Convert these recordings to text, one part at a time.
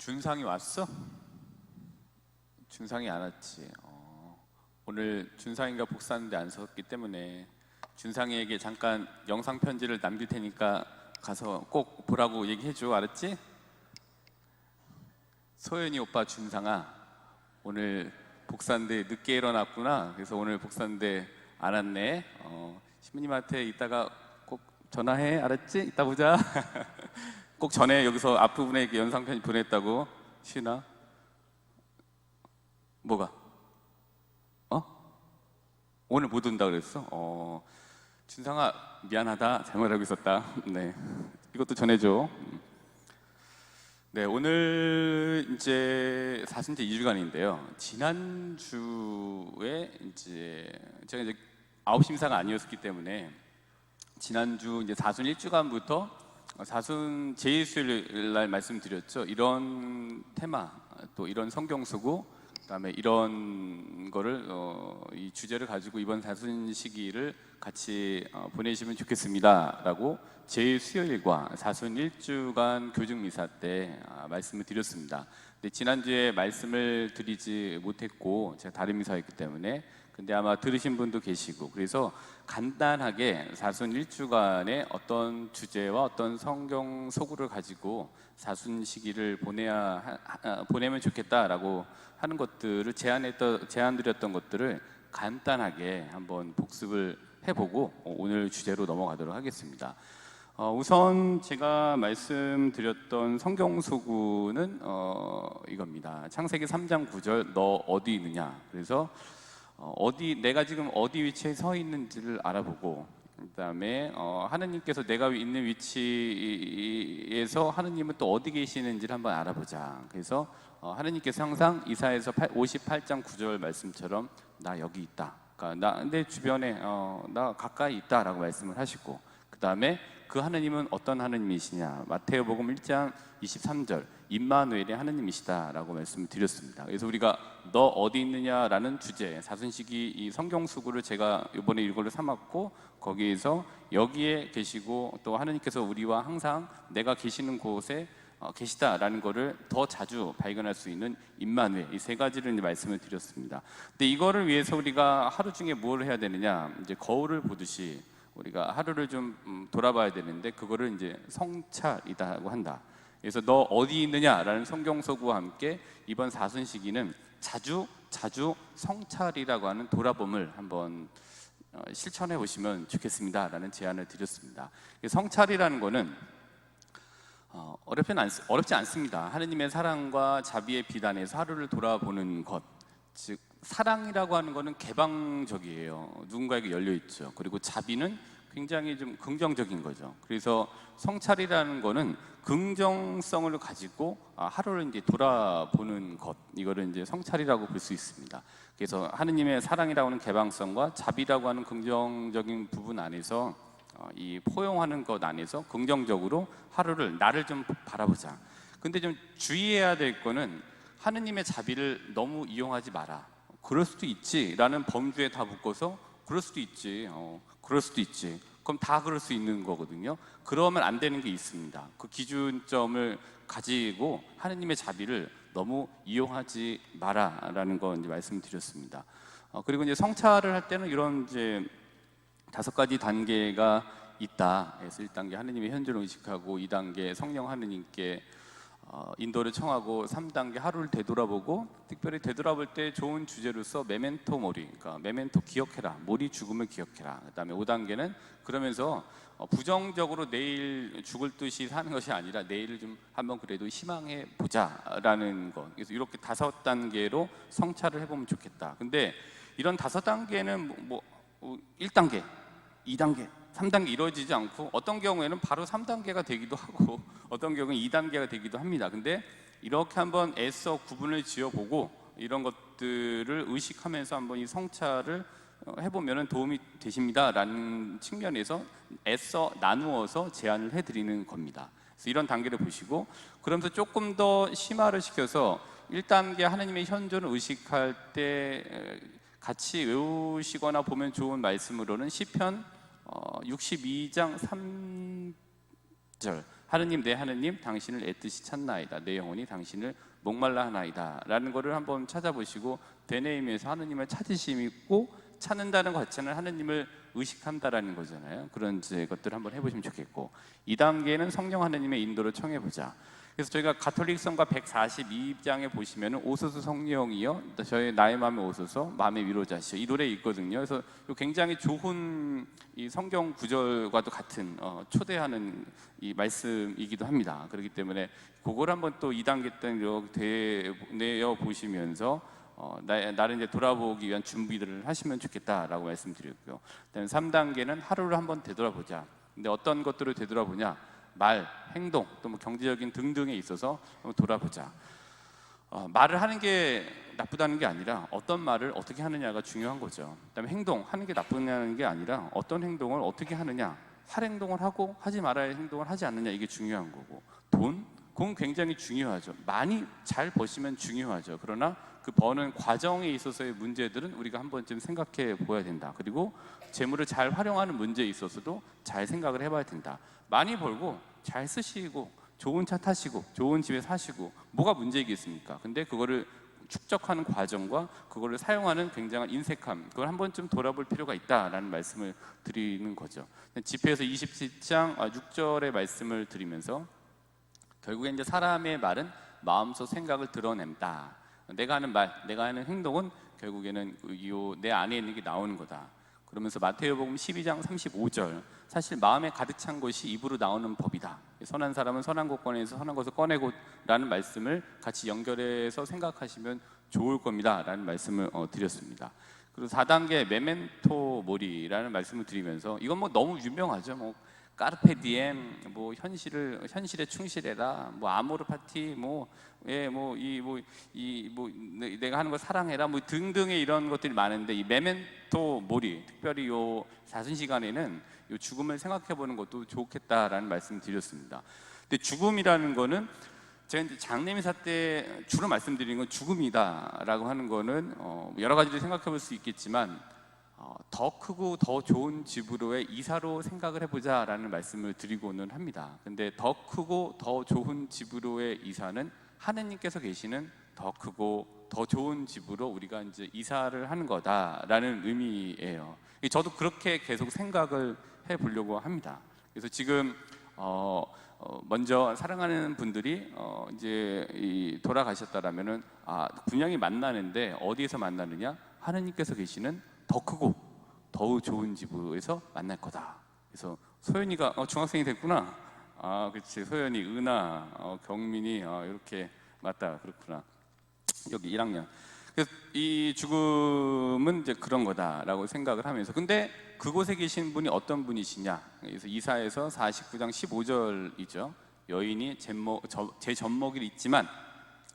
준상이 왔어? 준상이 안 왔지. 어, 오늘 준상이가 복사하는데 안 섰기 때문에 준상이에게 잠깐 영상 편지를 남길 테니까 가서 꼭 보라고 얘기해줘. 알았지? 소연이 오빠 준상아 오늘 복사인데 늦게 일어났구나. 그래서 오늘 복사인데 안 왔네. 어, 신부님한테 이따가 꼭 전화해. 알았지? 이따 보자. 꼭 전에 여기서 앞부분에 연상편지 보냈다고 쉬나? 뭐가? 어? 오늘 못 온다 그랬어? 어, 준상아 미안하다 잘못하고 있었다. 네, 이것도 전해줘. 음. 네, 오늘 이제 사순제 2주간인데요. 지난 주에 이제 제가 이제 아홉 심사가 아니었기 때문에 지난주 이제 사순 1주간부터 사순 제2수요일 날 말씀드렸죠. 이런 테마 또 이런 성경 쓰고 그다음에 이런 거를 어, 이 주제를 가지고 이번 사순 시기를 같이 어, 보내시면 좋겠습니다라고 제2수요일과 사순 1주간 교중 미사 때 아, 말씀을 드렸습니다. 근데 지난주에 말씀을 드리지 못했고 제가 다른 미사였기 때문에 근데 아마 들으신 분도 계시고 그래서 간단하게 사순 일주간의 어떤 주제와 어떤 성경 소구를 가지고 사순 시기를 보내야 하- 하- 보내면 좋겠다라고 하는 것들을 제안했던 제안드렸던 것들을 간단하게 한번 복습을 해보고 오늘 주제로 넘어가도록 하겠습니다. 어, 우선 제가 말씀드렸던 성경 소구는 어, 이겁니다. 창세기 3장 9절 너 어디 있느냐. 그래서 어, 어디 내가 지금 어디 위치에 서 있는지를 알아보고 그다음에 어, 하느님께서 내가 있는 위치에서 하느님은 또 어디 계시는지를 한번 알아보자. 그래서 어, 하느님께서 항상 이사에서 58장 9절 말씀처럼 나 여기 있다. 그러니까 나 내 주변에 어, 나 가까이 있다라고 말씀을 하시고 그다음에 그 하느님은 어떤 하느님이시냐? 마태오복음 1장 23절 임마누엘의 하느님이시다라고 말씀을 드렸습니다. 그래서 우리가 너 어디 있느냐라는 주제 사순시기 이 성경 수구를 제가 이번에 이걸로 삼았고 거기에서 여기에 계시고 또 하느님께서 우리와 항상 내가 계시는 곳에 어, 계시다라는 것을 더 자주 발견할 수 있는 임마누엘 이세 가지를 말씀을 드렸습니다. 근데 이거를 위해서 우리가 하루 중에 뭘 해야 되느냐? 이제 거울을 보듯이 우리가 하루를 좀 음, 돌아봐야 되는데 그거를 이제 성찰이다고 한다. 그래서 너 어디 있느냐라는 성경 소구와 함께 이번 사순 시기는 자주 자주 성찰이라고 하는 돌아봄을 한번 어, 실천해 보시면 좋겠습니다라는 제안을 드렸습니다. 이 성찰이라는 거는 어, 어렵진, 않, 어렵지 않습니다. 하느님의 사랑과 자비의 비단에서 하루를 돌아보는 것. 즉, 사랑이라고 하는 것은 개방적이에요. 누군가에게 열려 있죠. 그리고 자비는 굉장히 좀 긍정적인 거죠. 그래서 성찰이라는 거는 긍정성을 가지고 아, 하루를 이제 돌아보는 것. 이거를 이제 성찰이라고 볼 수 있습니다. 그래서 하느님의 사랑이라고 하는 개방성과 자비라고 하는 긍정적인 부분 안에서 어, 이 포용하는 것 안에서 긍정적으로 하루를 나를 좀 바라보자. 근데 좀 주의해야 될 거는 하느님의 자비를 너무 이용하지 마라. 그럴 수도 있지라는 범주에 다 묶어서 그럴 수도 있지. 어, 그럴 수도 있지. 그럼 다 그럴 수 있는 거거든요. 그러면 안 되는 게 있습니다. 그 기준점을 가지고 하느님의 자비를 너무 이용하지 마라라는 거 이제 말씀드렸습니다. 어, 그리고 이제 성찰을 할 때는 이런 이제 다섯 가지 단계가 있다. 그래서 1단계 하느님의 현존을 의식하고 2단계 성령 하느님께 어, 인도를 청하고 3단계 하루를 되돌아보고 특별히 되돌아볼 때 좋은 주제로서 메멘토 모리, 그러니까 메멘토 기억해라, 모리 죽음을 기억해라. 그다음에 5단계는 그러면서 어, 부정적으로 내일 죽을 듯이 사는 것이 아니라 내일을 좀 한번 그래도 희망해 보자라는 것. 그래서 이렇게 다섯 단계로 성찰을 해보면 좋겠다. 근데 이런 다섯 단계는 뭐, 뭐 어, 1단계, 2단계, 3단계 이루어지지 않고 어떤 경우에는 바로 3단계가 되기도 하고 어떤 경우는 2단계가 되기도 합니다. 근데 이렇게 한번 애써 구분을 지어보고 이런 것들을 의식하면서 한번 이 성찰을 어, 해보면 도움이 되십니다라는 측면에서 애써 나누어서 제안을 해드리는 겁니다. 그래서 이런 단계를 보시고 그러면서 조금 더 심화를 시켜서 1단계 하나님의 현존을 의식할 때 에, 같이 외우시거나 보면 좋은 말씀으로는 시편 어, 62장 3절 하느님 내 하느님 당신을 애뜻이 찾나이다. 내 영혼이 당신을 목말라 하나이다 라는 거를 한번 찾아보시고 되뇌임에서 하느님을 찾으심이 있고 찾는다는 것 자체는 하느님을 의식한다라는 거잖아요. 그런 것들을 한번 해보시면 좋겠고 이 단계는 성령 하느님의 인도를 청해 보자. 그래서 저희가 가톨릭성과 142장에 보시면은 오소서 성령이여 저희 나의 마음에 오소서 마음의 위로자시여 이 노래 있거든요. 그래서 이 굉장히 좋은 이 성경 구절과도 같은 어, 초대하는 이 말씀이기도 합니다. 그렇기 때문에 그걸 한번 또 2단계 때 내어 보시면서 어, 나, 나를 이제 돌아보기 위한 준비들을 하시면 좋겠다라고 말씀드렸고요. 그다음 3단계는 하루를 한번 되돌아보자. 근데 어떤 것들을 되돌아보냐? 말, 행동, 또 뭐 경제적인 등등에 있어서 한번 돌아보자. 어, 말을 하는 게 나쁘다는 게 아니라 어떤 말을 어떻게 하느냐가 중요한 거죠. 그다음에 행동 하는 게 나쁘냐는 게 아니라 어떤 행동을 어떻게 하느냐, 할 행동을 하고 하지 말아야 할 행동을 하지 않느냐 이게 중요한 거고 돈, 그건 굉장히 중요하죠. 많이 잘 버시면 중요하죠. 그러나 그 버는 과정에 있어서의 문제들은 우리가 한 번쯤 생각해 보아야 된다. 그리고 재물을 잘 활용하는 문제에 있어서도 잘 생각을 해봐야 된다. 많이 벌고 잘 쓰시고 좋은 차 타시고 좋은 집에 사시고 뭐가 문제이겠습니까? 근데 그거를 축적하는 과정과 그거를 사용하는 굉장한 인색함 그걸 한 번쯤 돌아볼 필요가 있다라는 말씀을 드리는 거죠. 집회에서 27장 6절의 말씀을 드리면서 결국에 이제 사람의 말은 마음속 생각을 드러낸다. 내가 하는 말, 내가 하는 행동은 결국에는 이 내 안에 있는 게 나오는 거다. 그러면서 마태오복음 12장 35절 사실 마음에 가득 찬 것이 입으로 나오는 법이다. 선한 사람은 선한 것 꺼내서 선한 것을 꺼내고라는 말씀을 같이 연결해서 생각하시면 좋을 겁니다라는 말씀을 어, 드렸습니다. 그리고 4단계 메멘토 모리라는 말씀을 드리면서 이건 뭐 너무 유명하죠. 뭐 까르페 디엠 뭐 현실을 현실에 충실해라 뭐 아모르 파티 뭐 예 뭐 이 뭐 이 뭐 내가 하는 거 사랑해라 뭐 등등의 이런 것들이 많은데 이 메멘토 모리 특별히 요 사순 시간에는 요 죽음을 생각해 보는 것도 좋겠다라는 말씀 드렸습니다. 근데 죽음이라는 거는 제가 이제 장례미사 때 주로 말씀드리는 건 죽음이다라고 하는 거는 어 여러 가지로 생각해 볼 수 있겠지만 어, 더 크고 더 좋은 집으로의 이사로 생각을 해보자라는 말씀을 드리고는 합니다. 근데 더 크고 더 좋은 집으로의 이사는 하느님께서 계시는 더 크고 더 좋은 집으로 우리가 이제 이사를 하는 거다라는 의미예요. 저도 그렇게 계속 생각을 해보려고 합니다. 그래서 지금 어, 어, 먼저 사랑하는 분들이 어, 이제 이 돌아가셨다라면은 아 분양이 만나는데 어디에서 만나느냐? 하느님께서 계시는 더 크고 더 좋은 집에서 만날 거다. 그래서 소연이가 어, 중학생이 됐구나. 아, 그렇지. 소연이, 은하, 어, 경민이 어, 이렇게 맞다. 그렇구나. 여기 1학년. 그래서 이 죽음은 이제 그런 거다라고 생각을 하면서 근데 그곳에 계신 분이 어떤 분이시냐? 그래서 이사에서 49장 15절이죠. 여인이 제목, 저, 제 젖먹이를 잊지만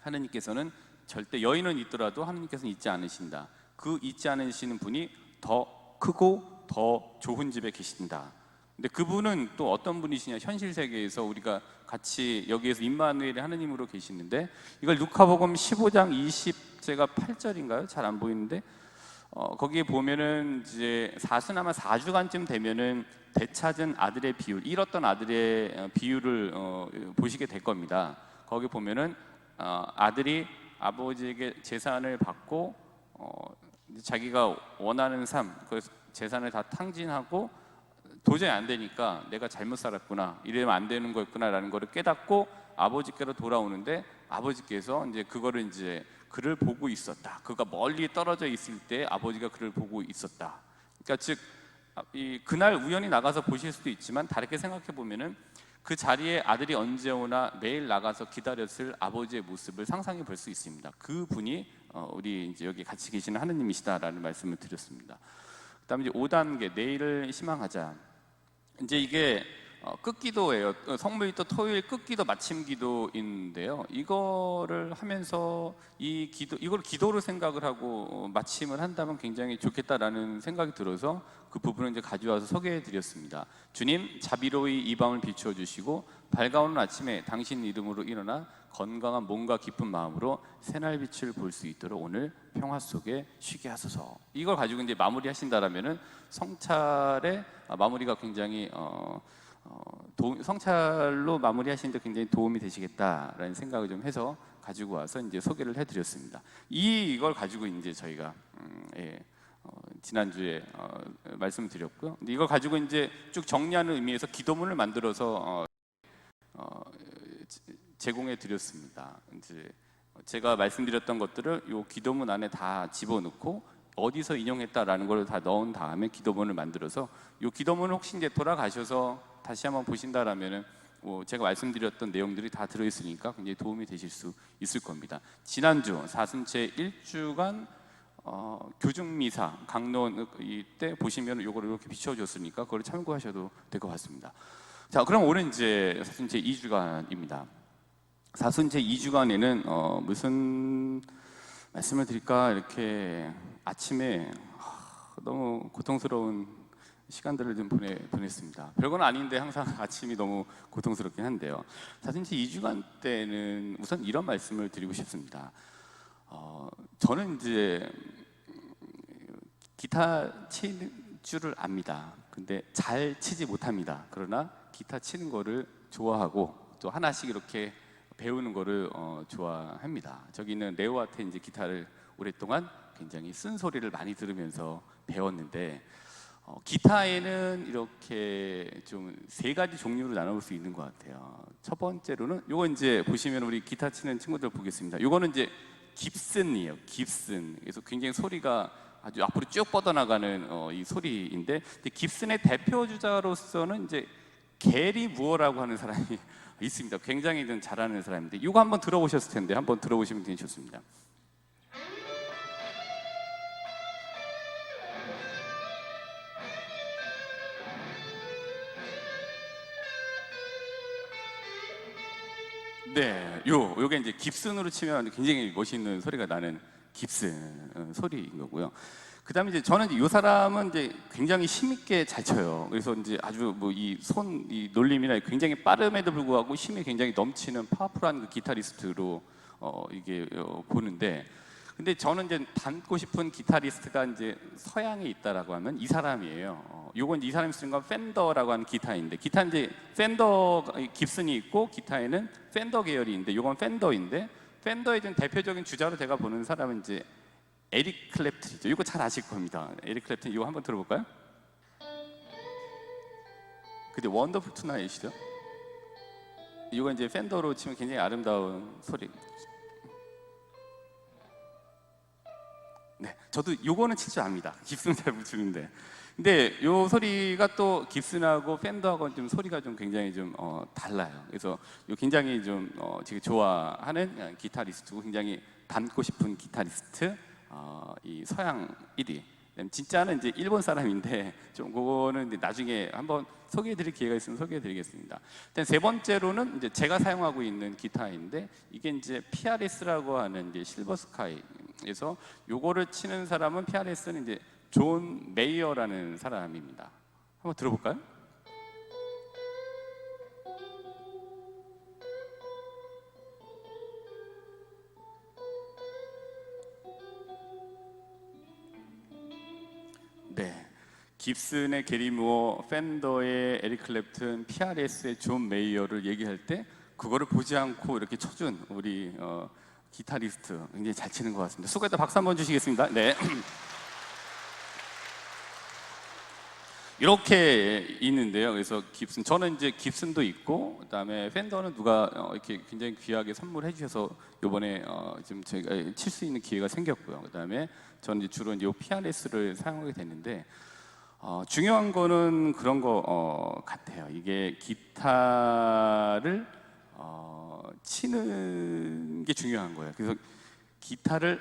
하느님께서는 절대 여인은 있더라도 하느님께서는 잊지 않으신다. 그 잊지 않으시는 분이 더 크고 더 좋은 집에 계신다. 근데 그분은 또 어떤 분이시냐? 현실 세계에서 우리가 같이 여기에서 임마누엘의 하느님으로 계시는데 이걸 누카복음 15장 20제가 8절인가요? 잘 안 보이는데 어, 거기에 보면은 이제 사수나마 4주간쯤 되면은 되찾은 아들의 비율, 잃었던 아들의 어, 비율을 어, 보시게 될 겁니다. 거기 보면은 어, 아들이 아버지에게 재산을 받고 어, 자기가 원하는 삶, 그 재산을 다 탕진하고 도저히 안 되니까 내가 잘못 살았구나, 이러면 안 되는 거였구나라는 거를 깨닫고 아버지께로 돌아오는데 아버지께서 이제 그거를 이제 그를 보고 있었다. 그가 멀리 떨어져 있을 때 아버지가 그를 보고 있었다. 그러니까 즉, 이 그날 우연히 나가서 보실 수도 있지만 다르게 생각해 보면은 그 자리에 아들이 언제 오나 매일 나가서 기다렸을 아버지의 모습을 상상해 볼 수 있습니다. 그 분이 어, 우리 이제 여기 같이 계시는 하느님이시다라는 말씀을 드렸습니다. 그다음에 이제 5단계 내일을 희망하자. 이제 이게 어, 끝기도예요. 어, 성물기도 토요일 끝기도 마침 기도인데요. 이거를 하면서 이 기도 이걸 기도로 생각을 하고 어, 마침을 한다면 굉장히 좋겠다라는 생각이 들어서 그 부분을 이제 가져와서 소개해 드렸습니다. 주님 자비로이 이 밤을 비추어 주시고 밝아오는 아침에 당신 이름으로 일어나 건강한 몸과 깊은 마음으로 새날 빛을 볼 수 있도록 오늘 평화 속에 쉬게 하소서. 이걸 가지고 이제 마무리 하신다라면은 성찰의 마무리가 굉장히 어, 어, 도- 성찰로 마무리하시는데 굉장히 도움이 되시겠다라는 생각을 좀 해서 가지고 와서 이제 소개를 해드렸습니다. 이 이걸 가지고 이제 저희가 음, 예, 어, 지난주에 어, 말씀을 드렸고요. 근데 이걸 가지고 이제 쭉 정리하는 의미에서 기도문을 만들어서 어, 어, 제- 제공해 드렸습니다. 이제 제가 말씀드렸던 것들을 요 기도문 안에 다 집어넣고 어디서 인용했다라는 걸 다 넣은 다음에 기도문을 만들어서 요 기도문을 혹시 이제 돌아가셔서 다시 한번 보신다라면은 뭐 제가 말씀드렸던 내용들이 다 들어있으니까 굉장히 도움이 되실 수 있을 겁니다. 지난주 사순체 1주간 어, 교중미사 강론 이때 보시면 요거를 이렇게 비춰줬으니까 그걸 참고하셔도 될 것 같습니다. 자, 그럼 오늘 이제 사순체 2주간입니다. 사순제 2주간에는 어, 무슨 말씀을 드릴까 이렇게 아침에 하, 너무 고통스러운 시간들을 좀 보내, 보냈습니다. 별건 아닌데 항상 아침이 너무 고통스럽긴 한데요. 사순제 2주간 때는 우선 이런 말씀을 드리고 싶습니다. 어, 저는 이제 기타 치는 줄을 압니다. 근데 잘 치지 못합니다. 그러나 기타 치는 거를 좋아하고 또 하나씩 이렇게 배우는 거를 어, 좋아합니다. 저기 있는 레오한테 이제 기타를 오랫동안 굉장히 쓴 소리를 많이 들으면서 배웠는데 어, 기타에는 이렇게 좀 세 가지 종류로 나눠볼 수 있는 것 같아요. 첫 번째로는 요거 이제 보시면 우리 기타 치는 친구들 보겠습니다. 요거는 이제 깁슨이에요. 깁슨. 그래서 굉장히 소리가 아주 앞으로 쭉 뻗어나가는 어, 이 소리인데 깁슨의 대표 주자로서는 이제 게리 무어라고 하는 사람이 있습니다. 굉장히 좀 잘하는 사람인데 이거 한번 들어보셨을 텐데 한번 들어보시면 굉장히 좋습니다. 네, 요 요게 이제 깁슨으로 치면 굉장히 멋있는 소리가 나는 깁슨 어, 소리인 거고요. 그다음에 이제 저는 이제 요 사람은 이제 굉장히 힘있게 잘 쳐요. 그래서 이제 아주 뭐 이손이 놀림이나 굉장히 빠름에도 불구하고 힘이 굉장히 넘치는 파워풀한 그 기타리스트로 어 이게 어, 보는데 근데 저는 이제 닮고 싶은 기타리스트가 이제 서양에 있다라고 하면 이 사람이에요. 어, 요건 이 사람이 쓰는 건 팬더라고 하는 기타인데 기타 이제 팬더 깁슨이 있고 기타에는 팬더 계열이인데 요건 팬더인데 팬더의 좀 대표적인 주자로 제가 보는 사람은 이제 에릭 클랩튼이죠. 이거 잘 아실 겁니다. 에릭 클랩튼 이거 한번 들어볼까요? 근데 원더풀 투나잇이죠. 이거 이제 팬더로 치면 굉장히 아름다운 소리. 네, 저도 요거는 칠 줄 압니다. 깁슨 잘못 치는데. 근데 요 소리가 또 깁슨하고 팬더하고는 좀 소리가 좀 굉장히 좀 어, 달라요. 그래서 요 굉장히 좀 어, 제가 좋아하는 기타리스트고 굉장히 닮고 싶은 기타리스트 어, 이 서양 1위. 진짜는 이제 일본 사람인데 좀 그거는 이제 나중에 한번 소개해드릴 기회가 있으면 소개해드리겠습니다. 세 번째로는 이제 제가 사용하고 있는 기타인데 이게 이제 PRS라고 하는 이제 실버 스카이 에서 요거를 치는 사람은 PRS는 이제 존 메이어라는 사람입니다. 한번 들어볼까요? 네. 깁슨의 게리 무어, 팬더의 에릭 클랩튼, PRS의 존 메이어를 얘기할 때 그거를 보지 않고 이렇게 쳐준 우리 어, 기타리스트 굉장히 잘 치는 것 같습니다. 수고했다 박수 한번 주시겠습니다. 네. 이렇게 있는데요. 그래서 깁슨 저는 이제 깁슨도 있고 그다음에 팬더는 누가 어, 이렇게 굉장히 귀하게 선물해 주셔서 이번에 어, 지금 제가 칠 수 있는 기회가 생겼고요. 그다음에 저는 이제 주로 이제 PRS를 사용하게 됐는데 어, 중요한 거는 그런 거 어, 같아요. 이게 기타를 어, 치는 게 중요한 거예요. 그래서 기타를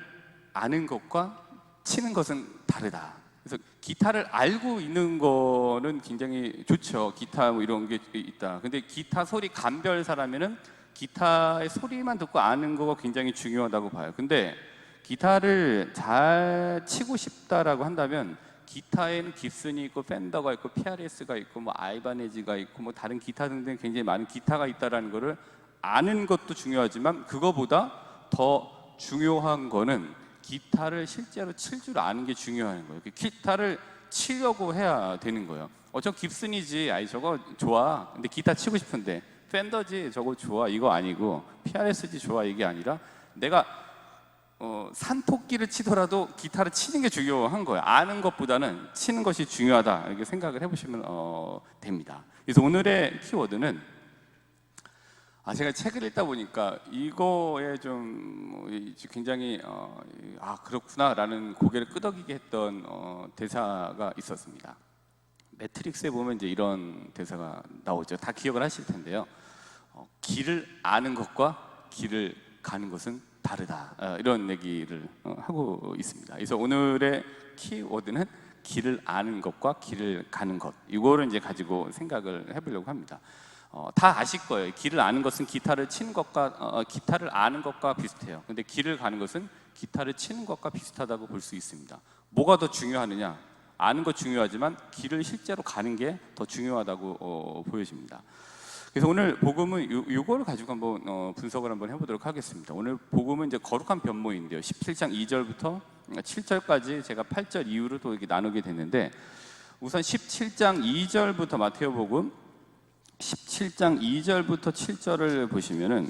아는 것과 치는 것은 다르다. 그래서 기타를 알고 있는 거는 굉장히 좋죠. 기타 뭐 이런 게 있다. 근데 기타 소리 감별 사람에는 기타의 소리만 듣고 아는 거가 굉장히 중요하다고 봐요. 근데 기타를 잘 치고 싶다라고 한다면 기타에는 깁슨이 있고 팬더가 있고 PRS가 있고 뭐 아이바네즈가 있고 뭐 다른 기타 등등 굉장히 많은 기타가 있다라는 거를 아는 것도 중요하지만 그거보다 더 중요한 거는 기타를 실제로 칠 줄 아는 게 중요한 거예요. 그 기타를 치려고 해야 되는 거예요. 어, 저 깁슨이지. 아이, 저거 좋아. 근데 기타 치고 싶은데. 팬더지. 저거 좋아. 이거 아니고. PRS지 좋아. 이게 아니라 내가 어, 산토끼를 치더라도 기타를 치는 게 중요한 거예요. 아는 것보다는 치는 것이 중요하다. 이렇게 생각을 해보시면 어, 됩니다. 그래서 오늘의 키워드는 아 제가 책을 읽다 보니까 이거에 좀 굉장히 어, 아 그렇구나라는 고개를 끄덕이게 했던 어, 대사가 있었습니다. 매트릭스에 보면 이제 이런 대사가 나오죠. 다 기억을 하실 텐데요. 어, 길을 아는 것과 길을 가는 것은 다르다. 어, 이런 얘기를 어, 하고 있습니다. 그래서 오늘의 키워드는 길을 아는 것과 길을 가는 것. 이거를 이제 가지고 생각을 해보려고 합니다. 어, 다 아실 거예요. 길을 아는 것은 기타를 치는 것과 어, 기타를 아는 것과 비슷해요. 근데 길을 가는 것은 기타를 치는 것과 비슷하다고 볼 수 있습니다. 뭐가 더 중요하느냐? 아는 것 중요하지만 길을 실제로 가는 게 더 중요하다고 어, 보여집니다. 그래서 오늘 복음은 요, 요거를 가지고 한번 어, 분석을 한번 해보도록 하겠습니다. 오늘 복음은 이제 거룩한 변모인데요. 17장 2절부터 7절까지 제가 8절 이후로 또 이렇게 나누게 됐는데 우선 17장 2절부터 마태오복음 17장 2절부터 7절을 보시면은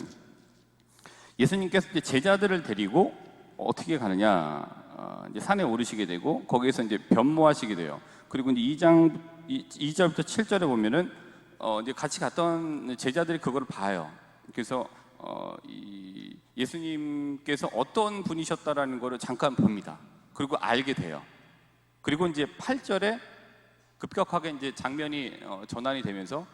예수님께서 이제 제자들을 데리고 어떻게 가느냐 어, 이제 산에 오르시게 되고 거기에서 이제 변모하시게 돼요. 그리고 이제 2장 2, 절부터 7절에 보면은 어, 이제 같이 갔던 제자들이 그걸 봐요. 그래서 어, 이 예수님께서 어떤 분이셨다라는 거를 잠깐 봅니다. 그리고 알게 돼요. 그리고 이제 8절에 급격하게 이제 장면이 어, 전환이 되면서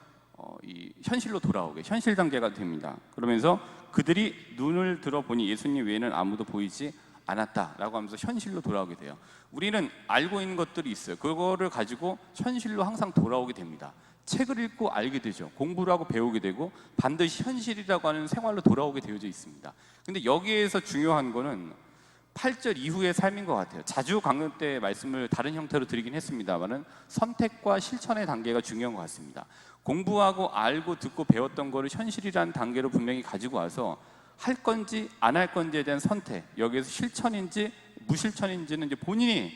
어, 이 현실로 돌아오게 현실 단계가 됩니다. 그러면서 그들이 눈을 들어보니 예수님 외에는 아무도 보이지 않았다라고 하면서 현실로 돌아오게 돼요. 우리는 알고 있는 것들이 있어요. 그거를 가지고 현실로 항상 돌아오게 됩니다. 책을 읽고 알게 되죠. 공부를 하고 배우게 되고 반드시 현실이라고 하는 생활로 돌아오게 되어져 있습니다. 근데 여기에서 중요한 거는 8절 이후의 삶인 것 같아요. 자주 강론 때 말씀을 다른 형태로 드리긴 했습니다만은 선택과 실천의 단계가 중요한 것 같습니다. 공부하고 알고 듣고 배웠던 거를 현실이라는 단계로 분명히 가지고 와서 할 건지 안 할 건지에 대한 선택 여기에서 실천인지 무실천인지는 이제 본인이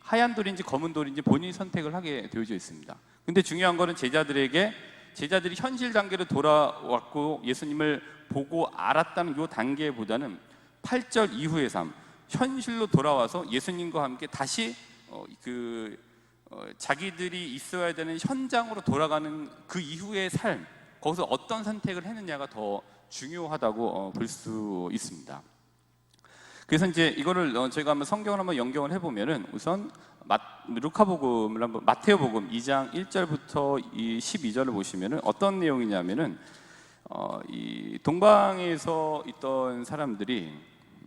하얀 돌인지 검은 돌인지 본인이 선택을 하게 되어져 있습니다. 근데 중요한 거는 제자들에게 제자들이 현실 단계로 돌아왔고 예수님을 보고 알았다는 이 단계보다는 8절 이후의 삶 현실로 돌아와서 예수님과 함께 다시 어, 그 어, 자기들이 있어야 되는 현장으로 돌아가는 그 이후의 삶 거기서 어떤 선택을 했느냐가 더 중요하다고 어, 볼수 있습니다. 그래서 이제 이거를 어, 저희가 한번 성경을 한번 연경을 해보면은 우선 마, 루카복음을 한번 마테오복음 2장 1절부터 이 12절을 보시면은 어떤 내용이냐면은 어, 이 동방에서 있던 사람들이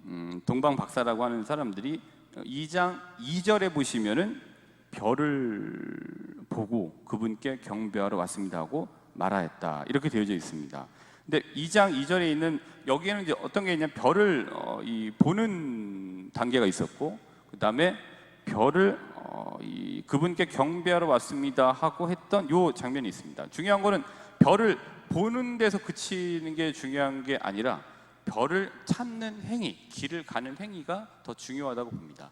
음, 동방 박사라고 하는 사람들이 2장 2절에 보시면은 별을 보고 그분께 경배하러 왔습니다 하고 말하였다 이렇게 되어져 있습니다. 근데 2장 2절에 있는 여기에는 이제 어떤 게 있냐면 별을 어, 이 보는 단계가 있었고 그 다음에 별을 어, 이 그분께 경배하러 왔습니다 하고 했던 요 장면이 있습니다. 중요한 거는 별을 보는 데서 그치는 게 중요한 게 아니라 별을 찾는 행위, 길을 가는 행위가 더 중요하다고 봅니다.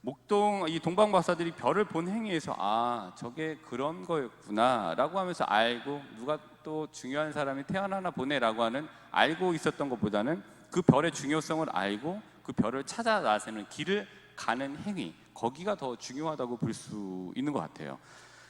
목동 이 동방 박사들이 별을 본 행위에서 아 저게 그런 거였구나라고 하면서 알고 누가 또 중요한 사람이 태어나나 보네라고 하는 알고 있었던 것보다는 그 별의 중요성을 알고 그 별을 찾아 나서는 길을 가는 행위 거기가 더 중요하다고 볼 수 있는 것 같아요.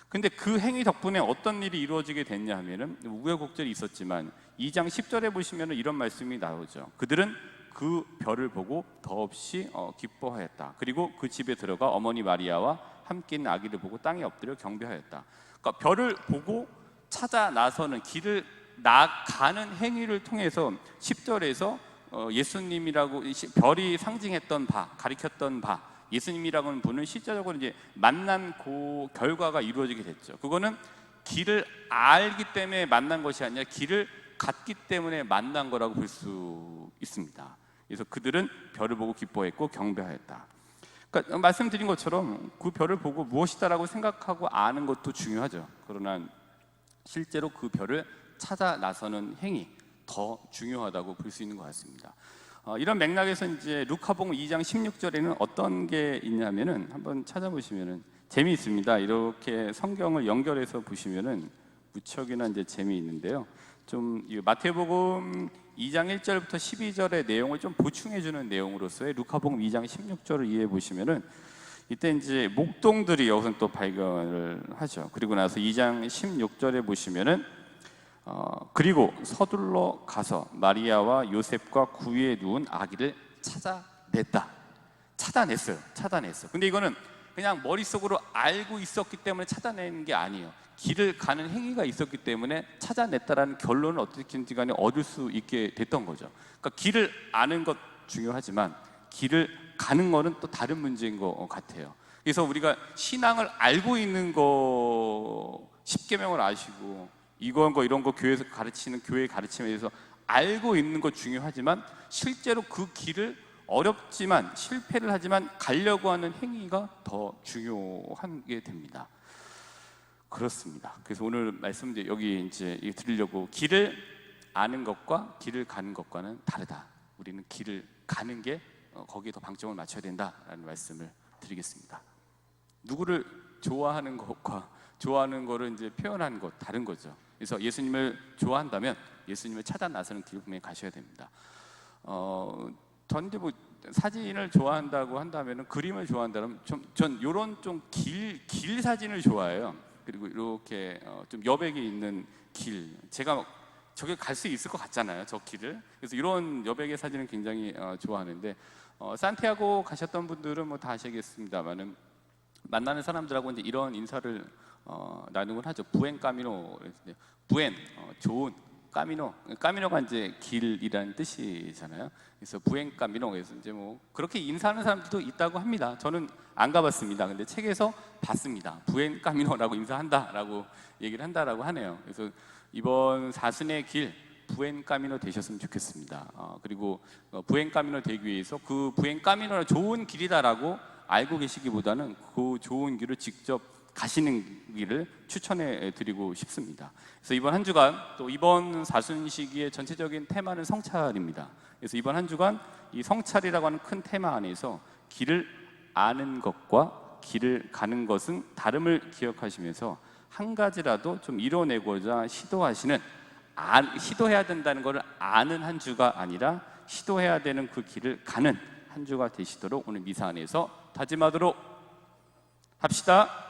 근데 그 행위 덕분에 어떤 일이 이루어지게 됐냐 하면은 우여곡절이 있었지만 2장 10절에 보시면 이런 말씀이 나오죠. 그들은 그 별을 보고 더없이 어, 기뻐하였다. 그리고 그 집에 들어가 어머니 마리아와 함께 있는 아기를 보고 땅에 엎드려 경배하였다. 그러니까 별을 보고 찾아 나서는 길을 나가는 행위를 통해서 10절에서 어, 예수님이라고 별이 상징했던 바, 가리켰던 바, 예수님이라고는 분은 실제적으로 이제 만난 그 결과가 이루어지게 됐죠. 그거는 길을 알기 때문에 만난 것이 아니라 길을 갔기 때문에 만난 거라고 볼 수 있습니다. 그래서 그들은 별을 보고 기뻐했고 경배하였다. 그러니까 말씀드린 것처럼 그 별을 보고 무엇이다라고 생각하고 아는 것도 중요하죠. 그러나 실제로 그 별을 찾아 나서는 행위 더 중요하다고 볼 수 있는 것 같습니다. 어, 이런 맥락에서 이제 루카복음 2장 16절에는 어떤 게 있냐면은 한번 찾아보시면은 재미있습니다. 이렇게 성경을 연결해서 보시면은 무척이나 이제 재미있는데요. 좀이 마태복음 2장 1절부터 12절의 내용을 좀 보충해 주는 내용으로서의 루카복음 2장 16절을 이해해 보시면은 이때 이제 목동들이 여기서 또 발견을 하죠. 그리고 나서 2장 16절에 보시면은 어, 그리고 서둘러 가서 마리아와 요셉과 구유에 누운 아기를 찾아냈다. 찾아냈어요. 찾아냈어. 근데 이거는 그냥 머릿속으로 알고 있었기 때문에 찾아내는 게 아니에요. 길을 가는 행위가 있었기 때문에 찾아냈다라는 결론을 어떻게든지 간에 얻을 수 있게 됐던 거죠. 그러니까 길을 아는 것 중요하지만 길을 가는 거는 또 다른 문제인 것 같아요. 그래서 우리가 신앙을 알고 있는 거 십계명을 아시고 이건 거 이런 거 교회에서 가르치는 교회 가르침에 대해서 알고 있는 거 중요하지만 실제로 그 길을 어렵지만 실패를 하지만 가려고 하는 행위가 더 중요한 게 됩니다. 그렇습니다. 그래서 오늘 말씀드 여기 이제 이 드리려고 길을 아는 것과 길을 가는 것과는 다르다. 우리는 길을 가는 게 어, 거기에 더 방점을 맞춰야 된다라는 말씀을 드리겠습니다. 누구를 좋아하는 것과 좋아하는 거를 이제 표현하는 것 다른 거죠. 그래서 예수님을 좋아한다면 예수님을 찾아 나서는 길 분명히 가셔야 됩니다. 어, 전 이제 뭐 사진을 좋아한다고 한다면은 그림을 좋아한다면 좀전 요런 좀 길 길 사진을 좋아해요. 그리고 이렇게 어, 좀 여백이 있는 길 제가 저게 갈 수 있을 것 같잖아요. 저 길을. 그래서 이런 여백의 사진을 굉장히 어, 좋아하는데 어, 산티아고 가셨던 분들은 뭐 다 아시겠습니다만은 만나는 사람들하고 이제 이런 인사를 어, 나누곤 하죠. 부엔 까미노. 부엔 어, 좋은 까미노. 까미노가 이제 길이라는 뜻이잖아요. 그래서 부엔 까미노. 그래서 이제 뭐 그렇게 인사하는 사람들도 있다고 합니다. 저는 안 가봤습니다. 근데 책에서 봤습니다. 부엔 까미노라고 인사한다라고 얘기를 한다라고 하네요. 그래서 이번 사순의 길 부엔 까미노 되셨으면 좋겠습니다. 어, 그리고 어, 부엔 까미노 되기 위해서 그 부엔 까미노가 좋은 길이다라고 알고 계시기보다는 그 좋은 길을 직접 가시는 길을 추천해 드리고 싶습니다. 그래서 이번 한 주간 또 이번 사순 시기의 전체적인 테마는 성찰입니다. 그래서 이번 한 주간 이 성찰이라고 하는 큰 테마 안에서 길을 아는 것과 길을 가는 것은 다름을 기억하시면서 한 가지라도 좀 이뤄내고자 시도하시는 아, 시도해야 된다는 것을 아는 한 주가 아니라 시도해야 되는 그 길을 가는 한 주가 되시도록 오늘 미사 안에서 다짐하도록 합시다.